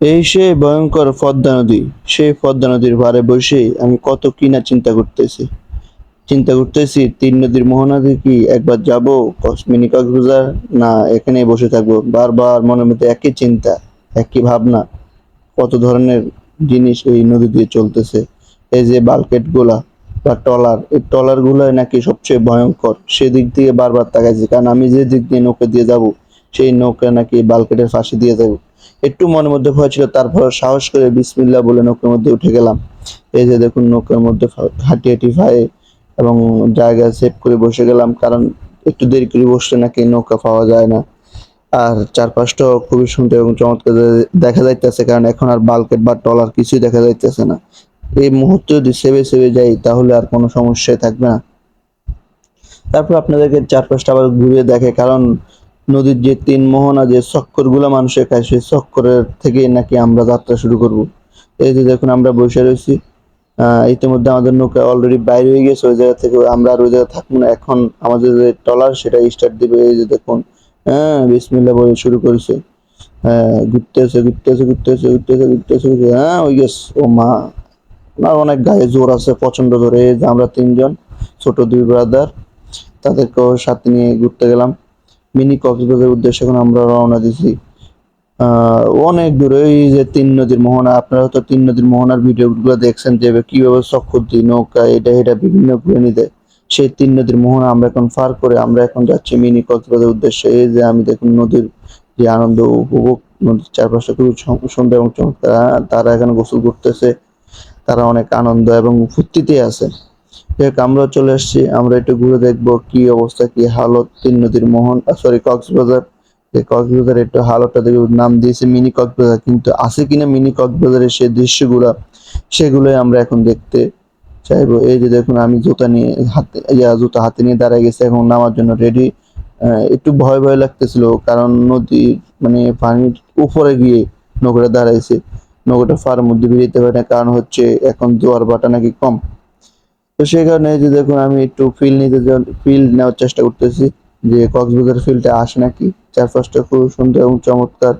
এই সে ভয়ঙ্কর পদ্মা নদী, সেই পদ্মা নদীর পাড়ে বসে আমি কত কি না চিন্তা করতেছি। চিন্তা করতেছি, তিন নদীর মোহনা কি একবার যাব মিনি কক্সবাজার, না এখানে বসে থাকব? বারবার মনের মধ্যে একই চিন্তা, একই ভাবনা, কত ধরনের জিনিস এই নদী দিয়ে চলতেছে। এই যে বালকেটগুলা বা টলার এই টলার গুলাই নাকি সবচেয়ে ভয়ঙ্কর। সেদিক দিয়ে বারবার তাকাইছি, কারণ আমি যে দিক দিয়ে নৌকা দিয়ে যাব, সেই নৌকা নাকি বালকেটের ফাঁসি দিয়ে যাব একটু মনের মধ্যে ভয় ছিল তারপর সাহস করে বিসমিল্লা বলে নৌকার মধ্যে উঠে গেলাম। এই যে দেখুন, নৌকার মধ্যে হাঁটি হাঁটি ভাই এবং জায়গা সেভ করে বসে গেলাম, কারণ একটু দেরি করে বসলে নাকি নৌকা পাওয়া যায় না। আর চারপাশটা খুবই সুন্দর এবং চমৎকার দেখা যাইতেছে, কারণ এখন আর বালকেট বা টলার কিছুই দেখা যাইতেছে না। এই মুহূর্তে যদি সেবে সেবে যাই, তাহলে আর কোনো সমস্যাই থাকবে না। তারপর আপনাদেরকে চারপাশটা আবার ঘুরিয়ে দেখে, কারণ নদীর যে তিন মোহনা যে চক্করগুলো মানুষের খায়, সেই চক্করের থেকে নাকি আমরা যাত্রা শুরু করব। এই যে দেখুন, আমরা বসে রয়েছি। ইতিমধ্যে আমাদের নৌকা অলরেডি বাইরে হয়ে গেছে, ওই জায়গা থেকে আমরা আর ওই জায়গায় থাকব না। এখন আমাদের যে টলার সেটা স্টার্ট দিবে। এই যে দেখুন হ্যাঁ বিসমিল্লা বলে শুরু করেছে। হ্যাঁ ঘুরতেছে ঘুরতেছে ঘুরতেছে ঘুরতেছে ঘুরতেছে হ্যাঁ ওই গেস ও মা, আমার অনেক গায়ে জোর আছে প্রচণ্ড জোরে। আমরা তিনজন, ছোট দুই ব্রাদার তাদেরকেও সাথে নিয়ে ঘুরতে গেলাম। মিনি কক্সবাজারের উদ্দেশ্যে এখন আমরা রওনা দিছি। অনেক দূরে, এই যে তিন নদীর মোহনা, আপনারা হয়তো তিন নদীর মোহনার ভিডিও গুলো দেখছেন যে কীভাবে দিয়ে নৌকা, এটা এটা বিভিন্ন ঘুরে দেয় সেই তিন নদীর মোহনা আমরা এখন পার করে আমরা এখন যাচ্ছি মিনি কক্সবাজারের উদ্দেশ্যে। এই যে আমি দেখুন নদীর যে আনন্দ উপভোগ, নদীর চারপাশে খুবই সুন্দর এবং চমৎকার। তারা এখানে গোসল করতেছে, তারা অনেক আনন্দ এবং ফুর্তিতে আছে। দেখ আমরা চলে আসছি, আমরা একটু ঘুরে দেখব কি অবস্থা, কি হালত, তিন নদীর মোহন সরি কক্সবাজার। কক্সবাজার একটু হালতটা দেখে নাম দিয়েছে মিনি কক্সবাজার, কিন্তু আছে কিনা মিনি কক্সবাজারের সেই দৃশ্যগুলা, সেগুলোই আমরা এখন দেখতে চাইব। এই যে দেখুন, আমি জুতা নিয়ে হাতে, ইয়া, জুতা হাতে নিয়ে দাঁড়ায় গেছে, এখন নামার জন্য রেডি একটু ভয় ভয় লাগতেছিল, কারণ নদী মানে পানির উপরে গিয়ে নৌকাটা দাঁড়াইছে। নৌকাটা ফার মধ্যে বেরিয়ে যেতে পারে না, কারণ হচ্ছে এখন জোয়ার বাটা নাকি কম। তো সেই কারণে যে দেখুন, আমি একটু ফিল নিতে ফিল নেওয়ার চেষ্টা করতেছি যে কক্সবাজার ফিলটা আসে নাকি। চারপাশটা খুব সুন্দর এবং চমৎকার।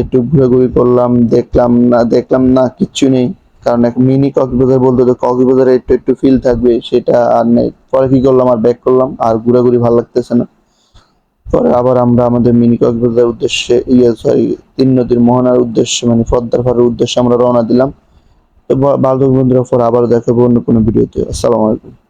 একটু ঘুরাঘুরি করলাম, দেখলাম না দেখলাম না, কিচ্ছু নেই। কারণ এক মিনি কক্সবাজার বলতে তো কক্সবাজারে একটু একটু ফিল থাকবে, সেটা আর নেই। পরে কি করলাম, আর ব্যাক করলাম, আর ঘোরাঘুরি ভালো লাগতেছে না। পরে আবার আমরা আমাদের মিনি কক্সবাজার উদ্দেশ্যে ইয়ে সরি তিন নদীর মোহনার উদ্দেশ্যে মানে পদ্মার পাড়ের উদ্দেশ্যে আমরা রওনা দিলাম। ভালো বন্ধুরা পর আবার দেখাবো অন্য কোনো ভিডিওতে। আসসালামু আলাইকুম।